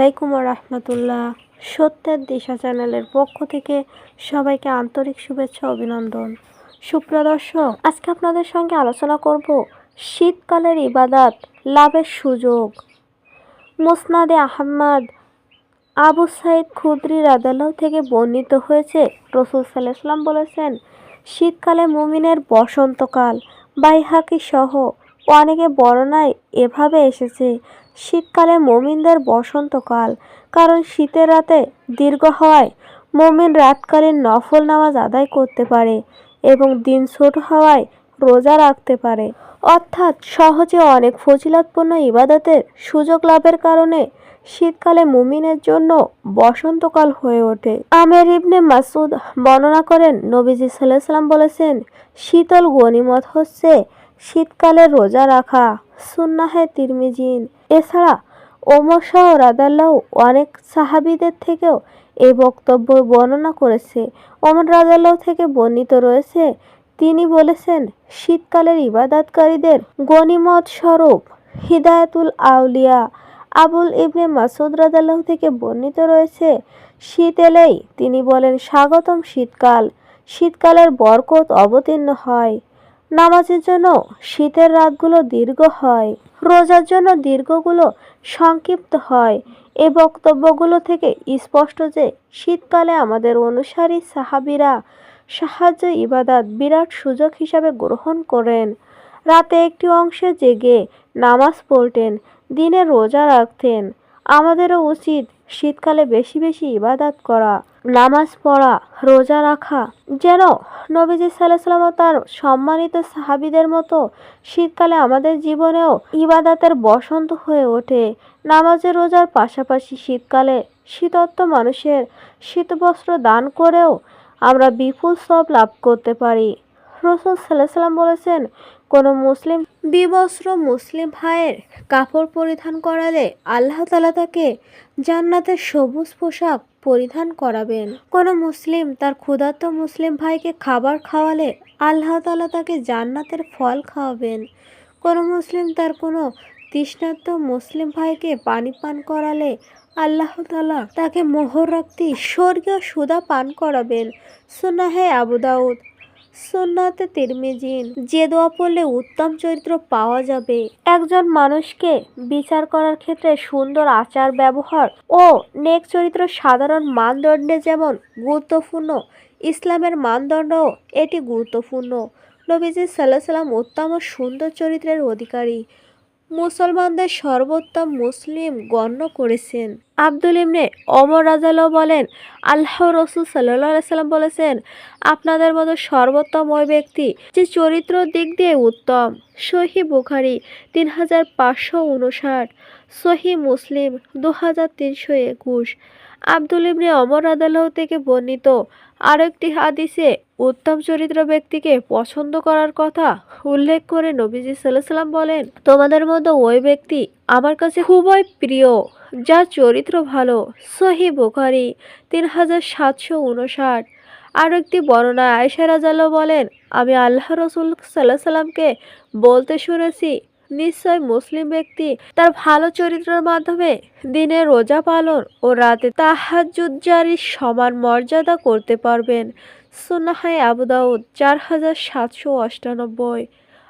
আলাইকুম রহমতুল্লাহ সত্যের দিশা চ্যানেলের পক্ষ থেকে সবাইকে আন্তরিক শুভেচ্ছা, অভিনন্দন। সুপ্রিয় দর্শক, আজকে আপনাদের সঙ্গে আলোচনা করব শীতকালের ইবাদাত লাভের সুযোগ। মুসনাদে আহম্মদ আবু সাইদ খুদ্রি রাদাল্লাহ থেকে বর্ণিত হয়েছে। রসুল সাল্লাম বলেছেন, শীতকালে মুমিনের বসন্তকাল, বাইহাকি সহ অনেকে বর্ণায় এভাবে এসেছে শীতকালে মমিনদের বসন্তকাল, কারণ শীতের রাতে দীর্ঘ হওয়ায় মমিন রাতকালীন নফল নামাজ আদায় করতে পারে এবং দিন ছোট হওয়ায় রোজা রাখতে পারে। অর্থাৎ সহজে অনেক ফজিলতপূর্ণ ইবাদতের সুযোগ লাভের কারণে শীতকালে মুমিনের জন্য বসন্তকাল হয়ে ওঠে। আমের ইবনে মাসুদ বর্ণনা করেন, নবীজি সাল্লাম বলেছেন, শীতল গনিমত হচ্ছে শীতকালে রোজা রাখা। সুন্নাহে তিরমিজিন এছাড়া ওমর শাহ রাদাল্লাহ অনেক সাহাবিদের থেকেও এই বক্তব্য বর্ণনা করেছে। ওমর রাদাল্লাহ থেকে বর্ণিত রয়েছে, তিনি বলেছেন, শীতকালের ইবাদাতকারীদের গনিমত স্বরূপ হিদায়তুল আউলিয়া। আবুল ইবনে মাসুদ রাদাল্লাহ থেকে বর্ণিত রয়েছে, শীত এলেই, তিনি বলেন, স্বাগতম শীতকাল। শীতকালের বরকত অবতীর্ণ হয়। নামাজের জন্য শীতের রাতগুলো দীর্ঘ হয়, রোজার জন্য দীর্ঘগুলো সংক্ষিপ্ত হয়। এ বক্তব্যগুলো থেকে স্পষ্ট যে, শীতকালে আমাদের অনুসারী সাহাবিরা সাহায্য ইবাদাত বিরাট সুযোগ হিসাবে গ্রহণ করেন। রাতে একটি অংশে জেগে নামাজ পড়তেন, দিনে রোজা রাখতেন। আমাদেরও উচিত শীতকালে বেশি বেশি ইবাদাত করা, নামাজ পড়া, রোজা রাখা, যেন নবীজি সাল্লাম তার সম্মানিত সাহাবিদের মতো শীতকালে আমাদের জীবনেও ইবাদাতের বসন্ত হয়ে ওঠে। নামাজের রোজার পাশাপাশি শীতকালে শীতত্ব মানুষের শীতবস্ত্র দান করেও আমরা বিপুল সব লাভ করতে পারি। রসুল সাল্লাহ সাল্লাম বলেছেন, কোনো মুসলিম বিবস্ত্র মুসলিম ভাইয়ের কাপড় পরিধান করালে আল্লাহ তালা তাকে জান্নাতের সবুজ পোশাক পরিধান করাবেন। কোনো মুসলিম তার ক্ষুধার্ত মুসলিম ভাইকে খাবার খাওয়ালে আল্লাহ তালা তাকে জান্নাতের ফল খাওয়াবেন। কোনো মুসলিম তার কোনো তৃষ্ণার্ত মুসলিম ভাইকে পানি পান করালে আল্লাহ তালা তাকে মোহর রাখতে স্বর্গীয় সুদা পান করাবেন। সুনাহে আবু দাউদ সুন্নাতে তিরমিজিন যে দোয়া পড়লে উত্তম চরিত্র পাওয়া যাবে। একজন মানুষকে বিচার করার ক্ষেত্রে সুন্দর আচার ব্যবহার ও নেক চরিত্র সাধারণ মানদণ্ডে যেমন গুরুত্বপূর্ণ, ইসলামের মানদণ্ডও এটি গুরুত্বপূর্ণ। নবীজি সাল্লাহ সাল্লাম উত্তম ও সুন্দর চরিত্রের অধিকারী। মুসলমানদের সর্বোত্তম মুসলিম গণ্য করেছেন। আব্দুল ইমনে অমর রাজালো বলেন, আল্লাহ রসুল সাল্লাহ সাল্লাম বলেছেন, আপনাদের মতো সর্বোত্তম ওই ব্যক্তি যে চরিত্র দিক দিয়ে উত্তম। সহি বুখারি তিন হাজার পাঁচশো উনষাট সহি মুসলিম দু হাজার তিনশো একুশ। আব্দুল ইবনে অমর আদালহ থেকে বর্ণিত আরেকটি হাদিসে উত্তম চরিত্র ব্যক্তিকে পছন্দ করার কথা উল্লেখ করে নবীজি সাল্লাম বলেন, তোমাদের মধ্যে ওই ব্যক্তি আমার কাছে খুবই প্রিয়, যার চরিত্র ভালো। সহি বুখারি তিন হাজার সাতশো উনষাট। আর একটি বর্ণনা আয়সা রাজালো বলেন, আমি আল্লাহ রসুল সাল্লাহ সাল্লামকে বলতে শুনেছি নিশ্চয় মুসলিম ব্যক্তি তার ভালো চরিত্রের মাধ্যমে দিনে রোজা পালন ও রাতে তাহাজুদ্জারির সমান মর্যাদা করতে পারবেন। সুনাহাই আবু দাউদ চার হাজার সাতশো অষ্টানব্বই।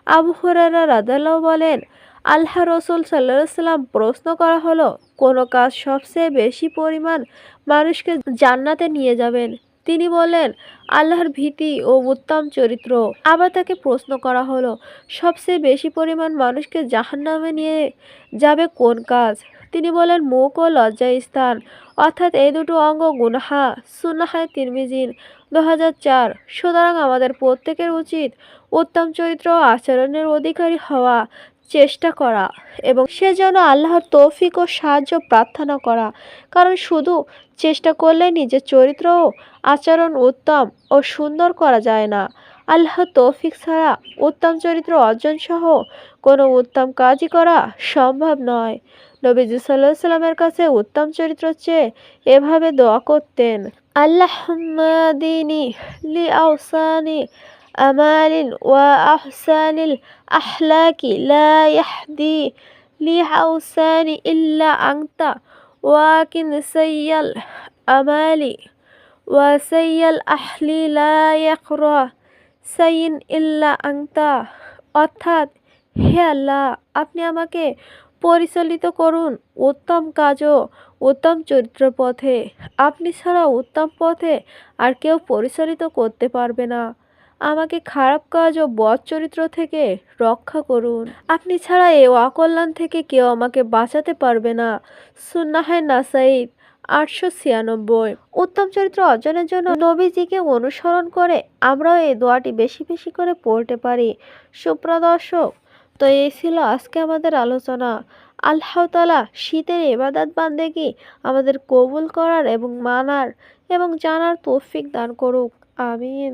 আবু হরারা রাদাল্লাহ বলেন, আল্লাহ রসুল সাল্লাহ সাল্লাম প্রশ্ন করা হলো, কোনো কাজ সবচেয়ে বেশি পরিমাণ মানুষকে জান্নাতে নিয়ে যাবেন? তিনি বলেন আল্লাহর ভীতি ও উত্তম চরিত্র। আবার তাকে প্রশ্ন করা হলো, সবচেয়ে বেশি পরিমাণ মানুষকে জাহান্নামে নিয়ে যাবে কোন কাজ? তিনি বলেন মুখ ও লজ্জা স্থান। অর্থাৎ এই দুটো অঙ্গ গুনহা সুনাহায় তিরমিজিন দু হাজার চার। সুতরাং আমাদের প্রত্যেকের উচিত উত্তম চরিত্র ও আচরণের অধিকারী হওয়া, চেষ্টা করা এবং সে যেন আল্লাহর তৌফিক ও সাহায্য প্রার্থনা করা। কারণ শুধু চেষ্টা করলে নিজের চরিত্র ও আচরণ উত্তম ও সুন্দর করা যায় না আল্লাহ তৌফিক ছাড়া উত্তম চরিত্র অর্জন সহ কোনো উত্তম কাজই করা সম্ভব নয় নবীজি সাল্লাহ সাল্লামের কাছে উত্তম চরিত্র চেয়ে এভাবে দোয়া করতেন আল্লাহ দিনী লি আউসানি أمال وأحسان الأحلاك لا يهدي لأوسان إلا أنت ওয়াকিন সৈয়াল আমালি ওয়াসাইয়াল আহলি লা ইয়াকরা সাইন ইল্লা আংতা অর্থাৎ হে আল্লাহ, আপনি আমাকে পরিচালিত করুন উত্তম কাজ ও উত্তম চরিত্র পথে। আপনি ছাড়া উত্তম পথে আর কেউ পরিচালিত করতে পারবে না। আমাকে খারাপ কাজ ও বদ চরিত্র থেকে রক্ষা করুন। আপনি ছাড়া এ অকল্যাণ থেকে কেউ আমাকে বাঁচাতে পারবে না। সুন্নাহায় নাসাইদ, আটশো ছিয়ানব্বই। উত্তম চরিত্র অর্জনের জন্য নবীজিকে অনুসরণ করে আমরাও এই দোয়াটি বেশি বেশি করে পড়তে পারি। সুপ্রদর্শক তো এই ছিল আজকে আমাদের আলোচনা। আল্লাহ তালা শীতের এবাদাত বান্দেগি আমাদের কবুল করার এবং মানার এবং জানার তৌফিক দান করুক। আমিন।